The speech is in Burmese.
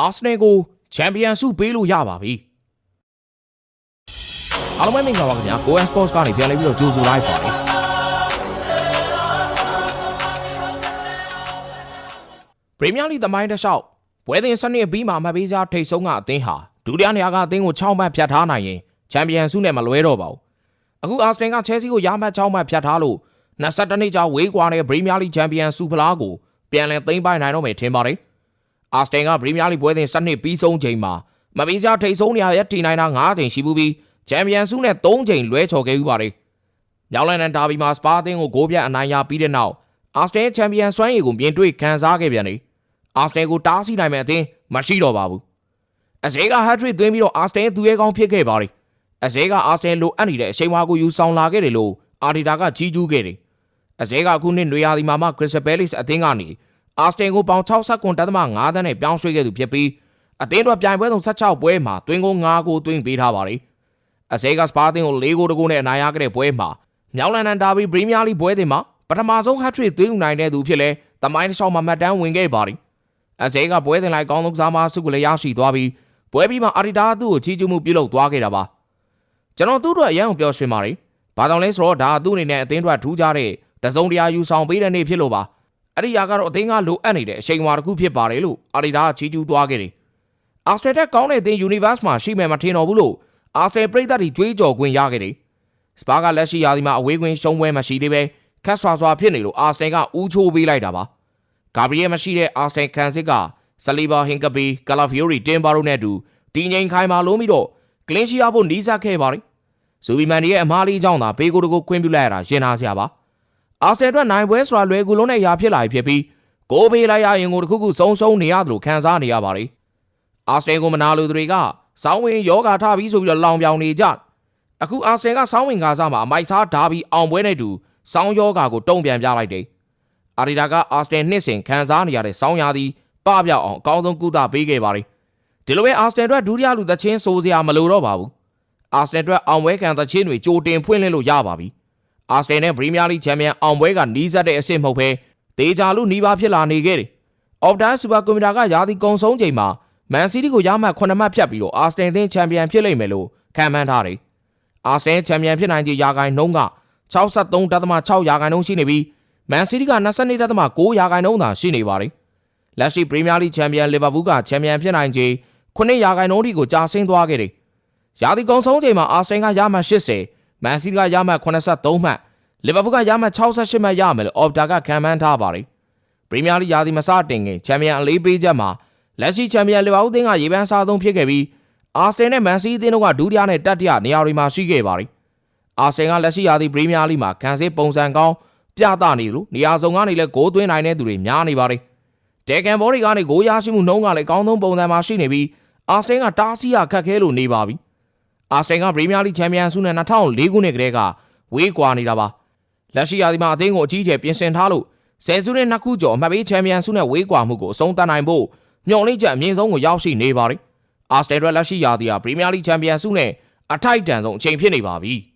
အာဆနယ်ကိုချန်ပီယံဆုပေးလို့ရပါပြီအားလုံးပဲမင်္ဂလာပါခင်ဗျာ Go Sports ကနေပြန်လည်ပြီးတော့ကြိုဆိုလိုက်ပါတယ်ပရီးမီးယားလိသမိုင်းတစ်လျှောက်ပွဲစဉ်စနစ်ပြီးမှမှတ်ပေးစားထိတ်ဆုံးကအသင်းဟာဒုတိယနေရာကအသင်းကို6မှတ်ဖြတ်ထားနိုင်ရင်ချန်ပီယံဆုနဲ့မလွဲတော့ပါဘူးအခုအာစတင်ကချဲစီကိုရမှတ်6မှတ်ဖြတ်ထားလို့22နှစ်ကြာဝေးကွာတဲ့ပရီးမီးယားလိချန်ပီယံဆုဖလားကိုပြန်လည်သိမ်းပိုက်နိုင်တော့မယ်ထင်ပါတယ် အာစတင်ကပရီးမီးယားလိပွဲစဉ်စနစ်ပြီးဆုံးချိန်မှာမပေးစားထိတ်ဆုံးနေရာရဲ့တီနိုင်တာ9ချိန်ရှိဘူးပြီးချန်ပီယံဆုနဲ့3ချိန်လွဲချော်ခဲ့ဥပါတယ်မြောက်လန်ဒန်ဒါဘီမှာစပါအသင်းကိုဂိုးပြတ်အနိုင်ရပြီးတဲ့နောက်အာစတင်ချန်ပီယံစွမ်းရည်ကိုမြင်တွေ့ခံစားခဲ့ပြန်တယ်အာစတင်ကိုတားဆီးနိုင်မဲ့အသင်းမရှိတော့ပါဘူးအဇဲကဟတ်ထရစ်သွင်းပြီးတော့အာစတင်သူရဲကောင်းဖြစ်ခဲ့ပါတယ်အဇဲကအာစတင်လိုအပ်နေတဲ့အချိန်ဝါကိုယူဆောင်လာခဲ့တယ်လို့အာဒီတာကကြီးကျူးခဲ့တယ်အဇဲကအခုနှစ်နွေရာသီမှာမှခရစ်စပယ်လစ်အသင်းကနေ အာစတင်ကိုပေါင်69.5တန်းနဲ့ပြောင်းရွှေ့ခဲ့သူဖြစ်ပြီးအသင်းတော်ပြိုင်ပွဲဆုံး16ပွဲမှာတွင်းကို9ကိုသွင်းပေးထားပါတယ်အဇဲကစပါတင်ကို4ကိုတကိုနဲ့အနိုင်ရခဲ့တဲ့ပွဲမှာမြောက်လန်ဒန်ဒါဘီပရီးမီးယားလိပွဲစဉ်မှာပထမဆုံးဟတ်ထရစ်သွင်းယူနိုင်တဲ့သူဖြစ်လဲတမိုင်းတစ်လျှောက်မှာမှတ်တမ်းဝင်ခဲ့ပါတယ်အဇဲကပွဲစဉ်လိုက်ကောင်းဆုံးကစားမဆုကိုလည်းရရှိသွားပြီးပွဲပြီးမှအာဒီတာသူ့ကိုချီးကျူးမှုပြုလုပ်သွားခဲ့တာပါကျွန်တော်သူ့အတွက်အရန်ကိုပြောရွှင်ပါတယ်ဘာကြောင့်လဲဆိုတော့ဒါသူ့အနေနဲ့အသင်းအတွက်ထူးခြားတဲ့တစုံတရာယူဆောင်ပေးတဲ့နေ့ဖြစ်လို့ပါ အဲ့ဒီຢာကတော့အသင်းကလိုအပ်နေတဲ့အချိန်ဝါတစ်ခုဖြစ်ပါတယ်လို့အာဒီတာကချီးကျူးသွားခဲ့တယ်အာစတရတက်ကောင်းတဲ့အသင်း Universe မှာရှိမယ်မထင်တော့ဘူးလို့အာစတရပရိသတ်တွေကြွေးကြော်ခွင့်ရခဲ့တယ်စပါကလက်ရှိရာသီမှာအဝေးကွင်းရှုံးပွဲမရှိသေးပဲခက်ဆွာဆွာဖြစ်နေလို့အာစတန်ကဦးချိုးပေးလိုက်တာပါဂါဘရီယယ်မရှိတဲ့အာစတန်ခံစစ်ကဆလီဘာဟင်ကပီကလာဖီယိုရီတင်ပါတို့နဲ့အတူတင်းငိန်ခိုင်မာလုံးပြီးတော့ကလင်းရှိရဖို့နီးစပ်ခဲ့ပါတယ်ဇူဘီမန်ဒီရဲ့အမားလေးကြောင့်သာဘေကိုတကိုခွင့်ပြုလိုက်ရတာရင်နာစရာပါ အာစတန်အတွက်နိုင်ပွဲဆိုတာလွယ်ကူလုံးနဲ့ရာဖြစ်လာပြီဖြစ်ပြီးကိုပေးလိုက်ရရင်ကိုတခုခုစုံစုံနေရတယ်လို့ခံစားနေရပါတယ်အာစတန်ကိုမနာလိုသူတွေကစောင်းဝင်ယောဂါထပြီးဆိုပြီးတော့လောင်ပြောင်နေကြအခုအာစတန်ကစောင်းဝင်ကားစားမှာအမိုက်စားဓာပြီးအောင်ပွဲနဲ့တူစောင်းယောဂါကိုတုံ့ပြန်ပြလိုက်တယ်အာဒီတာကအာစတန်နှစ်စဉ်ခံစားနေရတဲ့စောင်းရာသီပပပြောက်အောင်အကောင်းဆုံးကုသပေးခဲ့ပါတယ်ဒီလိုပဲအာစတန်အတွက်ဒုတိယလူသချင်းစိုးစရာမလိုတော့ပါဘူးအာစတန်အတွက်အောင်ပွဲခံသချင်းတွေကြိုတင်ဖွင့်လှစ်လို့ရပါပြီ အာစတန်နဲ့ပရီးမီးယားလိချန်ပီယံအောင်ပွဲကနီးစပ်တဲ့အဆင့်မဟုတ်ဘဲတေချာလူနီးပါးဖြစ်လာနေခဲ့တယ်အော်ဖ်တိုင်းစူပါကွန်ပျူတာကယာတီကုံဆုံးချိန်မှာမန်စီးတီးကိုရမှတ်9မှတ်ဖြတ်ပြီးတော့အာစတန်သင်းချန်ပီယံဖြစ်လိမ့်မယ်လို့ခန့်မှန်းထားတယ်အာစတန်ချန်ပီယံဖြစ်နိုင်ခြေရာဂိုင်နှုန်းက63.6ရာခိုင်နှုန်းရှိနေပြီးမန်စီးတီးက22.9ရာခိုင်နှုန်းသာရှိနေပါတယ်။လက်ရှိပရီးမီးယားလိချန်ပီယံလီဗာပူးကချန်ပီယံဖြစ်နိုင်ခြေ9ရာခိုင်နှုန်းထိကိုကြာဆင်းသွားခဲ့တယ်။ရာသီကုန်ဆုံးချိန်မှာအာစတန်ကရမှတ်80 မန်စီးတီးကရမှတ်83မှတ်လီဗာပူးကရမှတ်68မှတ်ရမယ်လို့အော်ပတာကခံမှန်းထားပါတယ်။ပရီးမီးယားလိရာသီမစတင်ခင်ချန်ပီယံအလေးပေးချက်မှာလက်ရှိချန်ပီယံလီဗာပူးအသင်းကရေပန်းစားဆုံးဖြစ်ခဲ့ပြီးအာစတန်နဲ့မန်စီးအသင်းတို့ကဒုတိယနဲ့တတိယနေရာတွေမှာရှိခဲ့ပါတယ်။အာစတန်ကလက်ရှိရာသီပရီးမီးယားလိမှာခံစစ်ပုံစံကောင်းပြသနေလို့နေရာစုံကနေလည်းဂိုးသွင်းနိုင်တဲ့သူတွေများနေပါတယ်။တဲကန်ဘောတွေကနေဂိုးရရှိမှုနှုန်းကလည်းအကောင်းဆုံးပုံစံမှာရှိနေပြီးအာစတန်ကတားဆီးရခက်ခဲလို့နေပါပြီ။ အာစတန်ကပရီးမီးယားလိချန်ပီယံဆုနဲ့2004ခုနှစ်ကတည်းကဝေးကွာနေတာပါ။လက်ရှိရာသီမှာအသင်းကိုအကြီးအကျယ်ပြင်ဆင်ထားလို့ဆယ်စုနှစ်နှစ်ခုကျော်အမှတ်ပေးချန်ပီယံဆုနဲ့ဝေးကွာမှုကိုအဆုံးသတ်နိုင်ဖို့မျှော်လင့်ချက်အမြင့်ဆုံးကိုရောက်ရှိနေပါတယ်။အာစတန်လက်ရှိရာသီဟာပရီးမီးယားလိချန်ပီယံဆုနဲ့အထိုက်တန်ဆုံးအချိန်ဖြစ်နေပါပြီ။